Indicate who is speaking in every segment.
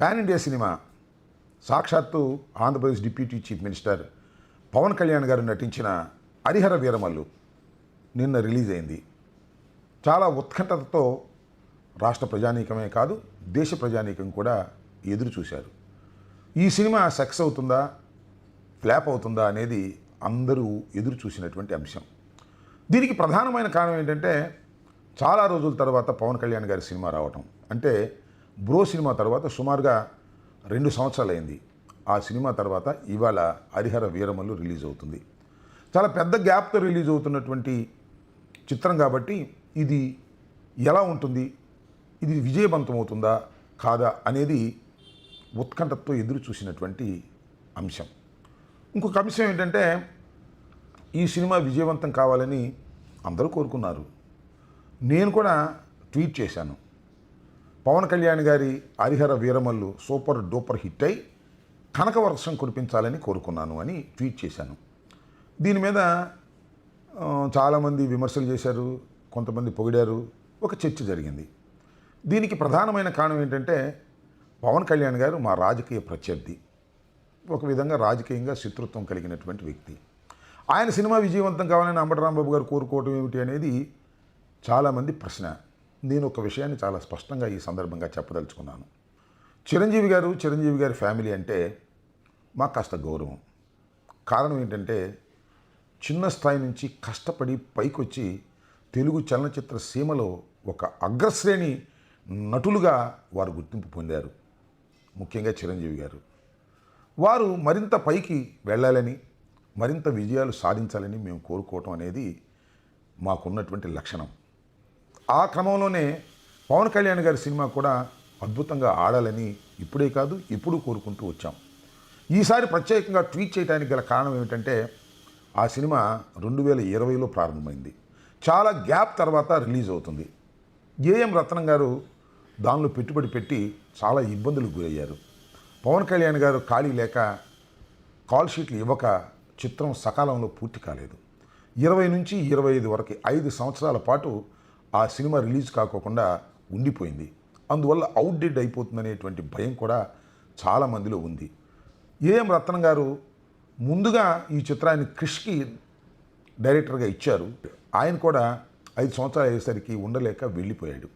Speaker 1: Pan India cinema. సాక్షాత్తు Andhra Pradesh deputy chief minister Pawan Kalyan garu నటించిన హరిహర వీరమల్లు నిన్న రిలీజ్ అయింది. చాలా ఉత్కంఠతతో రాష్ట్ర ప్రజానీకమే కాదు దేశ ప్రజానీకం కూడా ఎదురు చూశారు. ఈ సినిమా సక్సెస్ అవుతుందా ఫ్లాప్ అవుతుందా అనేది అందరూ ఎదురు చూసినటువంటి అంశం. దీనికి ప్రధానమైన కారణం ఏంటంటే చాలా రోజుల తర్వాత పవన్ కళ్యాణ్ గారి సినిమా రావటం. అంటే బ్రో సినిమా తర్వాత సుమారుగా రెండు సంవత్సరాలు అయింది ఆ సినిమా తర్వాత ఇవాళ హరిహర వీరమల్లు రిలీజ్ అవుతుంది. చాలా పెద్ద గ్యాప్తో రిలీజ్ అవుతున్నటువంటి చిత్రం కాబట్టి ఇది ఎలా ఉంటుంది? ఇది విజయవంతం అవుతుందా? కాదా? అనేది ఉత్కంఠతో ఎదురు చూసినటువంటి అంశం. ఇంకొక అంశం ఏంటంటే ఈ సినిమా విజయవంతం కావాలని అందరూ కోరుకున్నారు. నేను కూడా ట్వీట్ చేశాను. పవన్ కళ్యాణ్ గారి Harihara Veeramallu super duper hit అయి కనకవర్షం కురిపించాలని కోరుకున్నాను అని ట్వీట్ చేశాను. దీని మీద చాలామంది విమర్శలు చేశారు కొంతమంది పొగిడారు ఒక చర్చ జరిగింది. దీనికి ప్రధానమైన కారణం ఏంటంటే పవన్ కళ్యాణ్ గారు మా రాజకీయ ప్రత్యర్థి. ఒక విధంగా రాజకీయంగా శత్రుత్వం కలిగినటువంటి వ్యక్తి. ఆయన సినిమా విజయవంతం కావాలని అంబటి రాంబాబు గారు కోరుకోవటం ఏమిటి అనేది చాలామంది ప్రశ్న. నేను ఒక విషయాన్ని చాలా స్పష్టంగా ఈ సందర్భంగా చెప్పదలుచుకున్నాను. చిరంజీవి గారు చిరంజీవి గారి ఫ్యామిలీ అంటే మాకు కాస్త గౌరవం. కారణం ఏంటంటే చిన్న స్థాయి నుంచి కష్టపడి పైకొచ్చి తెలుగు చలనచిత్ర సీమలో ఒక అగ్రశ్రేణి నటులుగా వారు గుర్తింపు పొందారు. ముఖ్యంగా చిరంజీవి గారు. వారు మరింత పైకి వెళ్ళాలని మరింత విజయాలు సాధించాలని మేము కోరుకోవటం అనేది మాకున్నటువంటి లక్షణం. ఆ క్రమంలోనే పవన్ కళ్యాణ్ గారి సినిమా కూడా అద్భుతంగా ఆడాలని ఇప్పుడే కాదు ఇప్పుడు కోరుకుంటూ వచ్చాం. ఈసారి ప్రత్యేకంగా ట్వీట్ చేయడానికి గల కారణం ఏమిటంటే ఆ సినిమా రెండు వేల ఇరవైలో ప్రారంభమైంది. చాలా గ్యాప్ తర్వాత రిలీజ్ అవుతుంది. ఏఎం రత్నం గారు దానిలో పెట్టుబడి పెట్టి చాలా ఇబ్బందులకు గురయ్యారు. పవన్ కళ్యాణ్ గారు ఖాళీ లేక కాల్ షీట్లు ఇవ్వక చిత్రం సకాలంలో పూర్తి కాలేదు. ఇరవై నుంచి ఇరవై ఐదు వరకు ఐదు సంవత్సరాల పాటు ఆ సినిమా రిలీజ్ కాకోకుండా ఉండిపోయింది. అందువల్ల అవుట్డేట్ అయిపోతుందనేటువంటి భయం కూడా చాలామందిలో ఉంది. ఏఎం రత్నం గారు ముందుగా ఈ చిత్రాన్ని క్రిష్కి డైరెక్టర్గా ఇచ్చారు. ఆయన కూడా ఐదు సంవత్సరాలు అయ్యేసరికి ఉండలేక వెళ్ళిపోయాడు.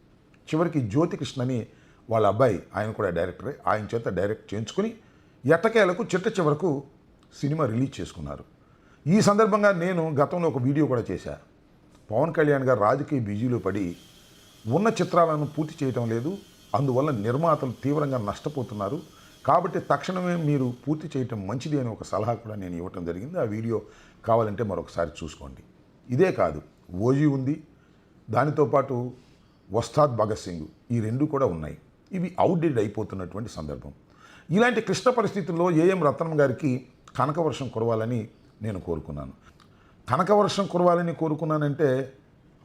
Speaker 1: చివరికి జ్యోతికృష్ణ అని వాళ్ళ అబ్బాయి ఆయన కూడా డైరెక్టరే ఆయన చేత డైరెక్ట్ చేయించుకుని ఎట్టకేలకు చిట్ట చివరకు సినిమా రిలీజ్ చేసుకున్నారు. ఈ సందర్భంగా నేను గతంలో ఒక వీడియో కూడా చేశా. పవన్ కళ్యాణ్ గారు రాజకీయ బిజీలో పడి ఉన్న చిత్రాలను పూర్తి చేయటం లేదు. అందువల్ల నిర్మాతలు తీవ్రంగా నష్టపోతున్నారు. కాబట్టి తక్షణమే మీరు పూర్తి చేయటం మంచిది అని ఒక సలహా కూడా నేను ఇవ్వటం జరిగింది. ఆ వీడియో కావాలంటే మరొకసారి చూసుకోండి. ఇదే కాదు ఓజీ ఉంది. దానితో పాటు వస్తాద్ భగత్ సింగ్ ఈ రెండు కూడా ఉన్నాయి. ఇవి అవుట్డేట్ అయిపోతున్నటువంటి సందర్భం. ఇలాంటి క్లిష్ట పరిస్థితుల్లో ఏఎం రత్నం గారికి కనకవర్షం కురవాలని నేను కోరుకున్నాను. కనకవర్షం కురవాలని కోరుకున్నానంటే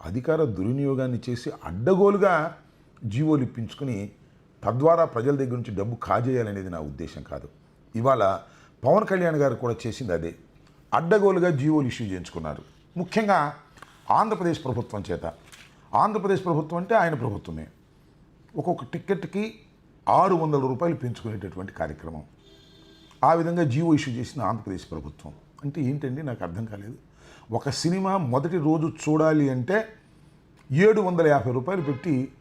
Speaker 1: అధికార దుర్వినియోగాన్ని చేసి అడ్డగోలుగా జీవోలు ఇప్పించుకుని తద్వారా ప్రజల దగ్గర నుంచి డబ్బు కాజేయాలనేది నా ఉద్దేశం కాదు. ఇవాళ పవన్ కళ్యాణ్ గారు కూడా చేసింది అదే. అడ్డగోలుగా జీవోలు ఇష్యూ చేయించుకున్నారు. ముఖ్యంగా ఆంధ్రప్రదేశ్ ప్రభుత్వం చేత. ఆంధ్రప్రదేశ్ ప్రభుత్వం అంటే ఆయన ప్రభుత్వమే. ఒక్కొక్క టిక్కెట్కి ఆరు వందల రూపాయలు పెంచుకునేటటువంటి కార్యక్రమం. ఆ విధంగా జీవో ఇష్యూ చేసిన ఆంధ్రప్రదేశ్ ప్రభుత్వం. అంటే ఏంటండి? నాకు అర్థం కాలేదు. ఒక సినిమా మొదటి రోజు చూడాలి అంటే ఏడు వందల యాభై రూపాయలు పెట్టి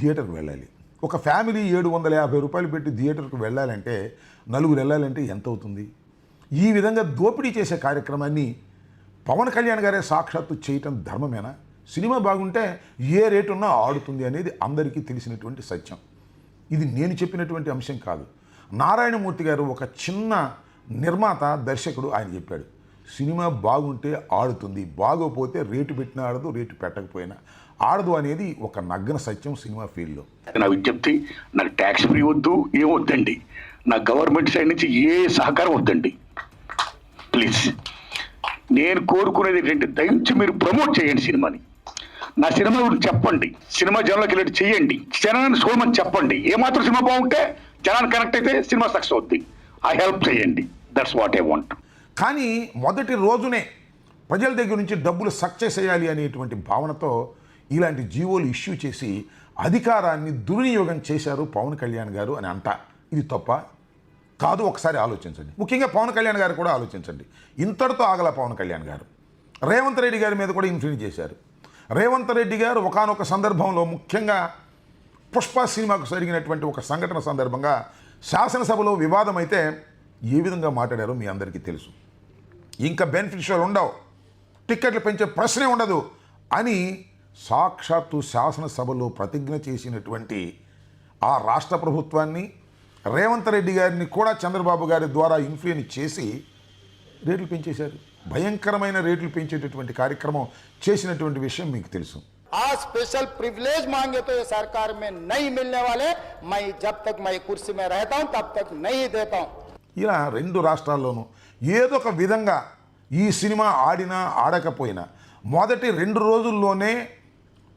Speaker 1: థియేటర్కి వెళ్ళాలి. ఒక ఫ్యామిలీ ఏడు వందల యాభై రూపాయలు పెట్టి థియేటర్కి వెళ్ళాలంటే నలుగురు వెళ్ళాలంటే ఎంత అవుతుంది ఈ విధంగా దోపిడీ చేసే కార్యక్రమాన్ని పవన్ కళ్యాణ్ గారే సాక్షాత్తు చేయటం ధర్మమేనా? సినిమా బాగుంటే ఏ రేటు ఉన్నా ఆడుతుంది అనేది అందరికీ తెలిసినటువంటి సత్యం. ఇది నేను చెప్పినటువంటి అంశం కాదు. నారాయణమూర్తి గారు ఒక చిన్న నిర్మాత దర్శకుడు ఆయన చెప్పాడు. సినిమా బాగుంటే ఆడుతుంది బాగోపోతే రేటు పెట్టినా ఆడదు రేటు పెట్టకపోయినా ఆడదు అనేది ఒక నగ్న సత్యం సినిమా ఫీల్డ్లో.
Speaker 2: నా విజ్ఞప్తి నాకు ట్యాక్స్ ఫ్రీ వద్దు ఏం వద్దండి. నా గవర్నమెంట్ సైడ్ నుంచి ఏ సహకారం వద్దండి. ప్లీజ్ నేను కోరుకునేది ఏంటంటే దయచి మీరు ప్రమోట్ చేయండి సినిమాని. నా సినిమా గురించి చెప్పండి. సినిమా జనంలోకి వెళ్ళి చేయండి. జనాన్ని సోమని చెప్పండి. ఏమాత్రం సినిమా బాగుంటే జనాన్ని కనెక్ట్ అయితే సినిమా సక్సెస్ అవుద్ది. ఆ హెల్ప్ చేయండి. దట్స్ వాట్ ఐ వాంట్
Speaker 1: కానీ మొదటి రోజునే ప్రజల దగ్గర నుంచి డబ్బులు సక్సెస్ చేయాలి అనేటువంటి భావనతో ఇలాంటి జీవోలు ఇష్యూ చేసి అధికారాన్ని దుర్వినియోగం చేశారు పవన్ కళ్యాణ్ గారు అని అంట. ఇది తప్ప కాదు ఒకసారి ఆలోచించండి. ముఖ్యంగా పవన్ కళ్యాణ్ గారు కూడా ఆలోచించండి. ఇంతటితో ఆగల పవన్ కళ్యాణ్ గారు. రేవంత్ రెడ్డి గారి మీద కూడా ఇన్ఫ్లుయెన్స్ చేశారు. రేవంత్ రెడ్డి గారు ఒకానొక సందర్భంలో ముఖ్యంగా పుష్ప సినిమాకు జరిగినటువంటి ఒక సంఘటన సందర్భంగా శాసనసభలో వివాదం అయితే ఏ విధంగా మాట్లాడారో మీ అందరికీ తెలుసు. ఇంకా బెనిఫిషియల్ ఉండవు టిక్కెట్లు పెంచే ప్రశ్నే ఉండదు అని సాక్షాత్తు శాసనసభలో ప్రతిజ్ఞ చేసినటువంటి ఆ రాష్ట్ర ప్రభుత్వాన్ని రేవంత్ రెడ్డి గారిని కూడా చంద్రబాబు గారి ద్వారా ఇన్ఫ్లుయెన్స్ చేసి రేట్లు పెంచేశారు భయంకరమైన రేట్లు పెంచేటటువంటి కార్యక్రమం చేసినటువంటి విషయం మీకు తెలుసు
Speaker 3: आज स्पेशल प्रिविलेज मांगे तो ये सरकार में नहीं मिलने वाले मैं जब तक मैं कुर्सी में रहता हूं तब तक नहीं देता हूं
Speaker 1: ఇలా రెండు రాష్ట్రాల్లోనూ ఏదో ఒక విధంగా ఈ సినిమా ఆడినా ఆడకపోయినా మొదటి రెండు రోజుల్లోనే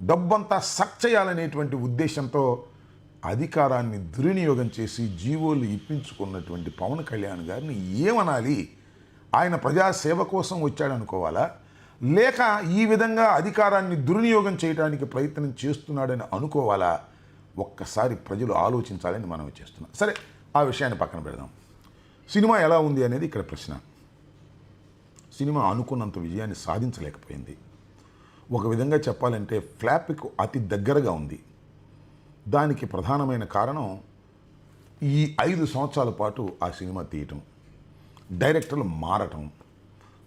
Speaker 1: డబ్బంతా సక్ చేయాలనేటువంటి ఉద్దేశంతో అధికారాన్ని దుర్వినియోగం చేసి జీవోలు ఇప్పించుకున్నటువంటి పవన్ కళ్యాణ్ గారిని ఏమనాలి? ఆయన ప్రజాసేవ కోసం వచ్చాడనుకోవాలా? లేక ఈ విధంగా అధికారాన్ని దుర్వినియోగం చేయడానికి ప్రయత్నం చేస్తున్నాడని అనుకోవాలా? ఒక్కసారి ప్రజలు ఆలోచించాలని మనం చేస్తున్నాం. సరే ఆ విషయాన్ని పక్కన పెడదాం. సినిమా ఎలా ఉంది అనేది ఇక్కడ ప్రశ్న. సినిమా అనుకున్నంత విజయాన్ని సాధించలేకపోయింది. ఒక విధంగా చెప్పాలంటే ఫ్లాప్కు అతి దగ్గరగా ఉంది. దానికి ప్రధానమైన కారణం ఈ ఐదు సంవత్సరాల పాటు ఆ సినిమా తీయటం డైరెక్టర్లు మారటం.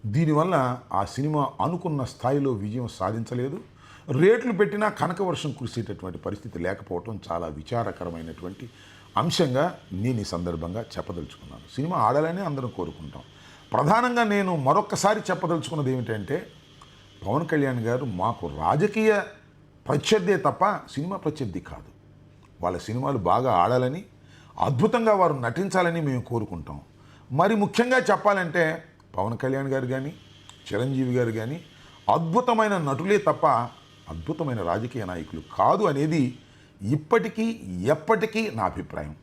Speaker 1: దీనివల్ల ఆ సినిమా అనుకున్న స్థాయిలో విజయం సాధించలేదు. రేట్లు పెట్టినా కనక వర్షం కురిసేటటువంటి పరిస్థితి లేకపోవటం చాలా విచారకరమైనటువంటి అంశంగా నేను ఈ సందర్భంగా చెప్పదలుచుకున్నాను. సినిమా ఆడాలని అందరం కోరుకుంటాం. ప్రధానంగా నేను మరొక్కసారి చెప్పదలుచుకున్నది ఏమిటంటే పవన్ కళ్యాణ్ గారు మాకు రాజకీయ ప్రత్యర్థే తప్ప సినిమా ప్రత్యర్థి కాదు. వాళ్ళ సినిమాలు బాగా ఆడాలని అద్భుతంగా వారు నటించాలని మేము కోరుకుంటాం. మరి ముఖ్యంగా చెప్పాలంటే పవన్ కళ్యాణ్ గారు కానీ చిరంజీవి గారు కానీ అద్భుతమైన నటులే తప్ప అద్భుతమైన రాజకీయ నాయకులు కాదు అనేది ఇప్పటికీ ఎప్పటికీ నా అభిప్రాయం.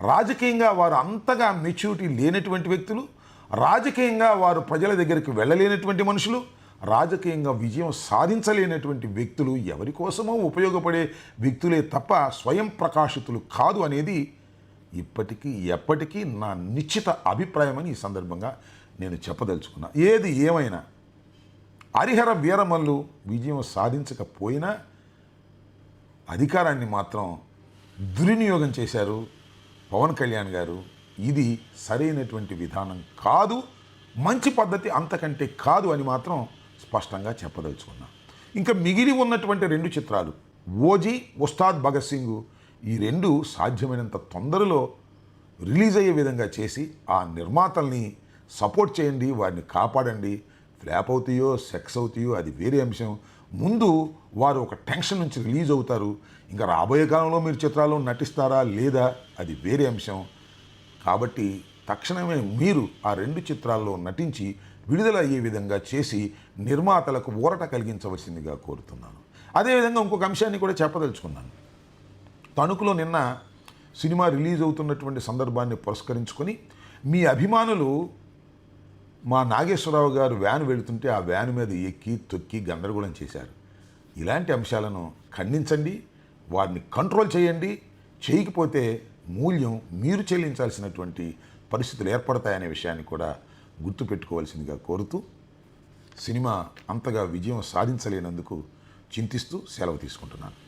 Speaker 1: రాజకీయంగా వారు అంతగా మెచ్యూరిటీ లేనటువంటి వ్యక్తులు రాజకీయంగా వారు ప్రజల దగ్గరికి వెళ్ళలేనటువంటి మనుషులు రాజకీయంగా విజయం సాధించలేనటువంటి వ్యక్తులు ఎవరి కోసమో ఉపయోగపడే వ్యక్తులే తప్ప స్వయం ప్రకాశితులు కాదు అనేది ఇప్పటికీ ఎప్పటికీ నా నిశ్చిత అభిప్రాయమని ఈ సందర్భంగా నేను చెప్పదలుచుకున్నా. ఏది ఏమైనా హరిహర వీరమల్లు విజయం సాధించకపోయినా అధికారాన్ని మాత్రం దుర్వినియోగం చేశారు పవన్ కళ్యాణ్ గారు. ఇది సరైనటువంటి విధానం కాదు మంచి పద్ధతి అంతకంటే కాదు అని మాత్రం స్పష్టంగా చెప్పదలుచుకున్నా. ఇంకా మిగిలి ఉన్నటువంటి రెండు చిత్రాలు ఓజీ ఉస్తాద్ భగత్ సింగ్ ఈ రెండు సాధ్యమైనంత తొందరలో రిలీజ్ అయ్యే విధంగా చేసి ఆ నిర్మాతల్ని సపోర్ట్ చేయండి వారిని కాపాడండి. ఫ్లాప్ అవుతాయో సెక్స్ అవుతాయో అది వేరే అంశం. ముందు వారు ఒక టెన్షన్ నుంచి రిలీజ్ అవుతారు. ఇంకా రాబోయే కాలంలో మీరు చిత్రాల్లో నటిస్తారా లేదా అది వేరే అంశం. కాబట్టి తక్షణమే మీరు ఆ రెండు చిత్రాల్లో నటించి విడుదల అయ్యే విధంగా చేసి నిర్మాతలకు ఊరట కలిగించవలసిందిగా కోరుతున్నాను. అదేవిధంగా ఇంకొక అంశాన్ని కూడా చెప్పదలుచుకున్నాను. తణుకులో నిన్న సినిమా రిలీజ్ అవుతున్నటువంటి సందర్భాన్ని పురస్కరించుకొని మీ అభిమానులు మా నాగేశ్వరరావు గారు వ్యాన్ వెళుతుంటే ఆ వ్యాన్ మీద ఎక్కి తొక్కి గందరగోళం చేశారు. ఇలాంటి అంశాలను ఖండించండి వారిని కంట్రోల్ చేయండి. చేయకపోతే మూల్యం మీరు చెల్లించాల్సినటువంటి పరిస్థితులు ఏర్పడతాయనే విషయాన్ని కూడా గుర్తుపెట్టుకోవాల్సిందిగా కోరుతూ సినిమా అంతగా విజయం సాధించలేనందుకు చింతిస్తూ సెలవు తీసుకుంటున్నాను.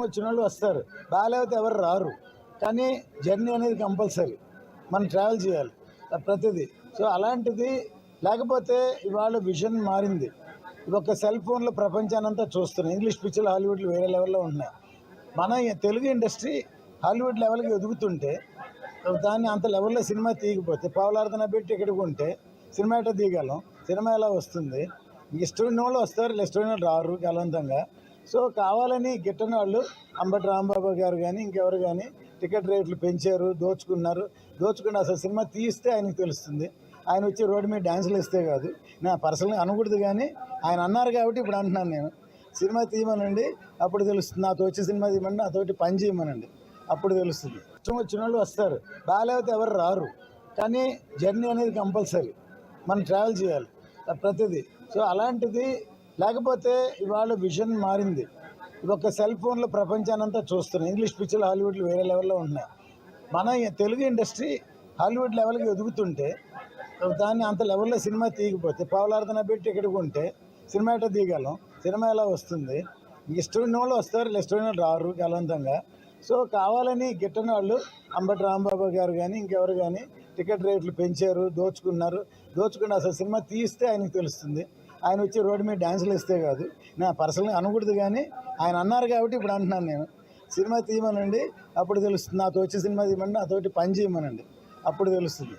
Speaker 4: వచ్చిన వాళ్ళు వస్తారు. బాగాలేకపోతే ఎవరు రారు. కానీ జర్నీ అనేది కంపల్సరీ. మనం ట్రావెల్ చేయాలి. ప్రతిదీ. సో అలాంటిది లేకపోతే ఇవాళ విజన్ మారింది. ఒక సెల్ ఫోన్లో ప్రపంచానంతా చూస్తున్నాం ఇంగ్లీష్ పిక్చర్లు హాలీవుడ్లు వేరే లెవెల్లో ఉన్నాయి మన తెలుగు ఇండస్ట్రీ హాలీవుడ్ లెవెల్కి ఎదుగుతుంటే దాన్ని అంత లెవెల్లో సినిమా తీయకపోతే పావులార్థన పెట్టి ఇక్కడికి ఉంటే సినిమా ఎట్లా తీయగలం? సినిమా ఎలా వస్తుంది? ఇష్టమైన వాళ్ళు వస్తారు ఇష్టమైన వాళ్ళు రారు గలవంతంగా సో కావాలని గిట్టని వాళ్ళు అంబటి రాంబాబు గారు కానీ ఇంకెవరు కానీ టికెట్ రేట్లు పెంచారు దోచుకున్నారు. దోచుకుని అసలు సినిమా తీస్తే ఆయనకు తెలుస్తుంది. ఆయన వచ్చి రోడ్డు మీద డ్యాన్సులు ఇస్తే కాదు. నా పర్సనల్గా అనకూడదు కానీ ఆయన అన్నారు కాబట్టి ఇప్పుడు అంటున్నాను నేను. సినిమా తీయమనండి అప్పుడు తెలుస్తుంది. నాతో వచ్చి సినిమా తీయమని నాతోటి పని చేయమనండి. అప్పుడు తెలుస్తుంది. ఇష్టం వచ్చిన వాళ్ళు వస్తారు. బాగాలేకపోతే ఎవరు రారు. కానీ జర్నీ అనేది కంపల్సరీ. మనం ట్రావెల్ చేయాలి. ప్రతిదీ. సో అలాంటిది. లేకపోతే ఇవాళ విజన్ మారింది. ఒక సెల్ ఫోన్లో ప్రపంచానంతా చూస్తున్నాం ఇంగ్లీష్ పిక్చర్లు హాలీవుడ్లు వేరే లెవెల్లో ఉన్నాయి మన తెలుగు ఇండస్ట్రీ హాలీవుడ్ లెవెల్కి ఎదుగుతుంటే దాన్ని అంత లెవెల్లో సినిమా తీయకపోతే పావులార్థన పెట్టి ఇక్కడికి ఉంటే సినిమా ఎట్లా తీయగలం? సినిమా ఎలా వస్తుంది? ఇష్టమైన వాళ్ళు వస్తారు ఇష్టమైన వాళ్ళు రారు గలవంతంగా సో కావాలని గిట్టని వాళ్ళు అంబటి రాంబాబు గారు కానీ ఇంకెవరు కానీ టికెట్ రేట్లు పెంచారు దోచుకున్నారు. దోచుకుని అసలు సినిమా తీస్తే ఆయనకు తెలుస్తుంది. ఆయన వచ్చి రోడ్డు మీద డ్యాన్సులు ఇస్తే కాదు. నా పర్సనల్గా అనకూడదు కానీ ఆయన అన్నారు కాబట్టి ఇప్పుడు అంటున్నాను నేను. సినిమా తీయమనండి అప్పుడు తెలుస్తుంది. నాతో వచ్చి సినిమా తీయమని నాతోటి పని చేయమనండి. అప్పుడు తెలుస్తుంది.